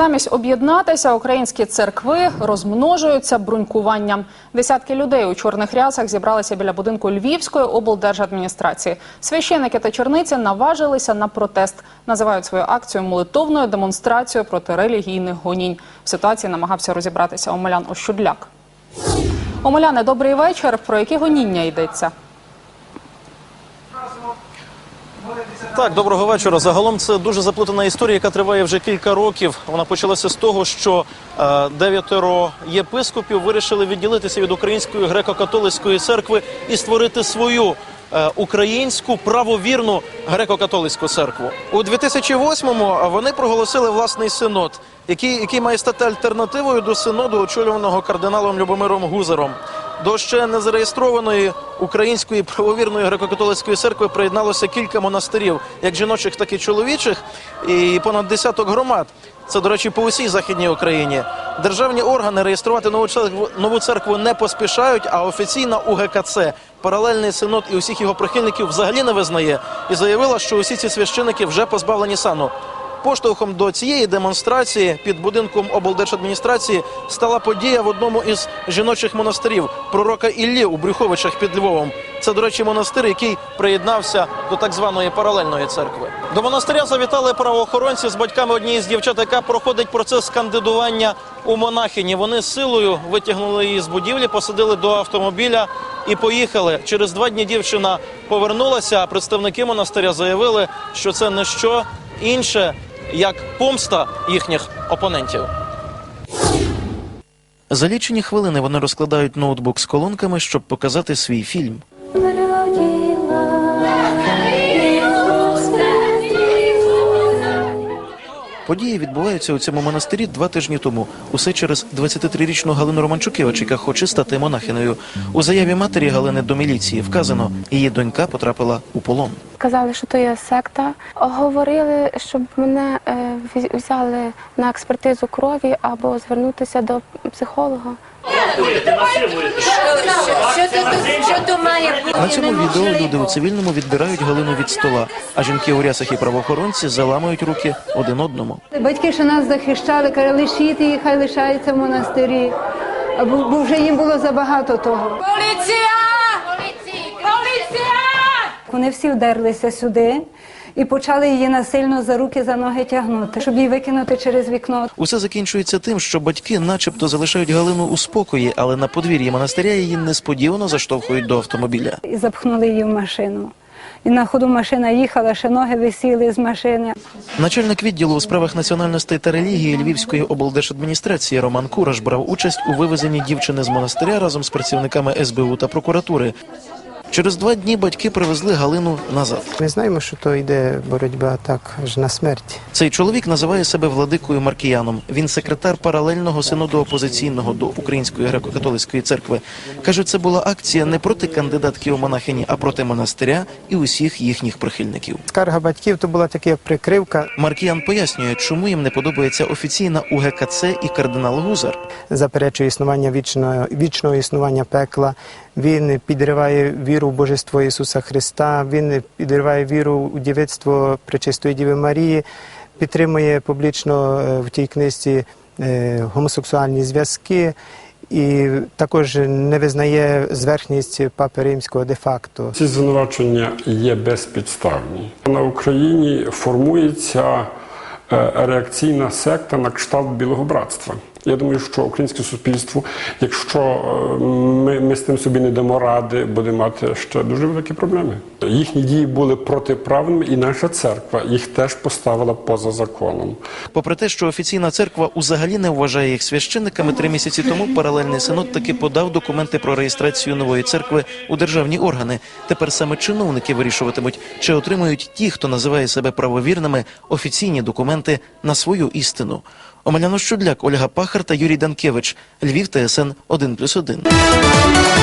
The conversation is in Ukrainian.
Замість об'єднатися українські церкви розмножуються брунькуванням. Десятки людей у чорних рясах зібралися біля будинку Львівської облдержадміністрації. Священники та черниці наважилися на протест. Називають свою акцію молитовною демонстрацією проти релігійних гонінь. В ситуації намагався розібратися Омелян Ощудляк. Омеляне, добрий вечір. Про які гоніння йдеться? Так, доброго вечора. Загалом це дуже заплутана історія, яка триває вже кілька років. Вона почалася з того, що е, дев'ятеро єпископів вирішили відділитися від української греко-католицької церкви і створити свою е, українську правовірну греко-католицьку церкву. У 2008-му вони проголосили власний синод, який, який має стати альтернативою до синоду, очолюваного кардиналом Любомиром Гузером. До ще не зареєстрованої української правовірної греко-католицької церкви приєдналося кілька монастирів, як жіночих, так і чоловічих, і понад десяток громад. Це, до речі, по усій західній Україні. Державні органи реєструвати нову церкву, нову церкву не поспішають, а офіційна УГКЦ паралельний синод і усіх його прихильників взагалі не визнає і заявила, що усі ці священики вже позбавлені сану. Поштовхом до цієї демонстрації під будинком облдержадміністрації стала подія в одному із жіночих монастирів пророка Іллі у Брюховичах під Львовом. Це, до речі, монастир, який приєднався до так званої паралельної церкви. До монастиря завітали правоохоронці з батьками однієї з дівчат, яка проходить процес кандидування у монахині. Вони силою витягнули її з будівлі, посадили до автомобіля і поїхали. Через два дні дівчина повернулася. а Представники монастиря заявили, що це не що інше як помста їхніх опонентів. За лічені хвилини вони розкладають ноутбук з колонками, щоб показати свій фільм. Події відбуваються у цьому монастирі два тижні тому. Усе через 23-річну Галину Романчукевич, яка хоче стати монахиною. У заяві матері Галини до міліції вказано, її донька потрапила у полон. Казали, що то є секта. Говорили, щоб мене е, взяли на експертизу крові або звернутися до психолога. Що тут, має? На цьому відео люди у цивільному відбирають Галину від стола, а жінки у рясах і правоохоронці заламують руки один одному. Батьки, що нас захищали, каже, лишіть її, хай лишається в монастирі. Бо, вже їм було забагато того. Поліція! Вони всі вдерлися сюди і почали її насильно за руки, за ноги тягнути, щоб її викинути через вікно. Усе закінчується тим, що батьки, начебто, залишають Галину у спокої, але на подвір'ї монастиря її несподівано заштовхують до автомобіля. І запхнули її в машину. І на ходу машина їхала, ще ноги висіли з машини. Начальник відділу у справах національностей та релігії Львівської облдержадміністрації Роман Кураш брав участь у вивезенні дівчини з монастиря разом з працівниками СБУ та прокуратури. Через два дні батьки привезли Галину назад. Ми знаємо, що то йде боротьба так аж на смерть. Цей чоловік називає себе владикою Маркіяном. Він секретар паралельного синоду опозиційного до Української греко-католицької церкви. Каже, це була акція не проти кандидатки у монахині, а проти монастиря і усіх їхніх прихильників. Скарга батьків то була така прикривка, Маркіян пояснює, чому їм не подобається офіційна УГКЦ і кардинал Гузар. заперечує існування вічного, вічного існування пекла. Він підриває віру в Божество Ісуса Христа. Він підриває віру у дівицтво Пречистої Діви Марії, підтримує публічно е, в тій книжці е, гомосексуальні зв'язки. І також не визнає зверхність Папи Римського де-факто. Ці звинувачення є безпідставні. На Україні формується е, реакційна секта на кшталт Білого братства. Я думаю, що українське суспільство, якщо е, ми, ми з тим собі не дамо ради, буде мати ще дуже великі проблеми. Їхні дії були протиправними, і наша церква їх теж поставила поза законом. Попри те, що офіційна церква взагалі не вважає їх священниками, три місяці тому паралельний синод таки подав документи про реєстрацію нової церкви у державні органи. Тепер саме чиновники вирішуватимуть, чи отримують ті, хто називає себе правовірними, офіційні документи на свою істину. Омеляно Щудляк, Ольга Пахар та Юрій Данкевич. Львів ТСН 1+,1.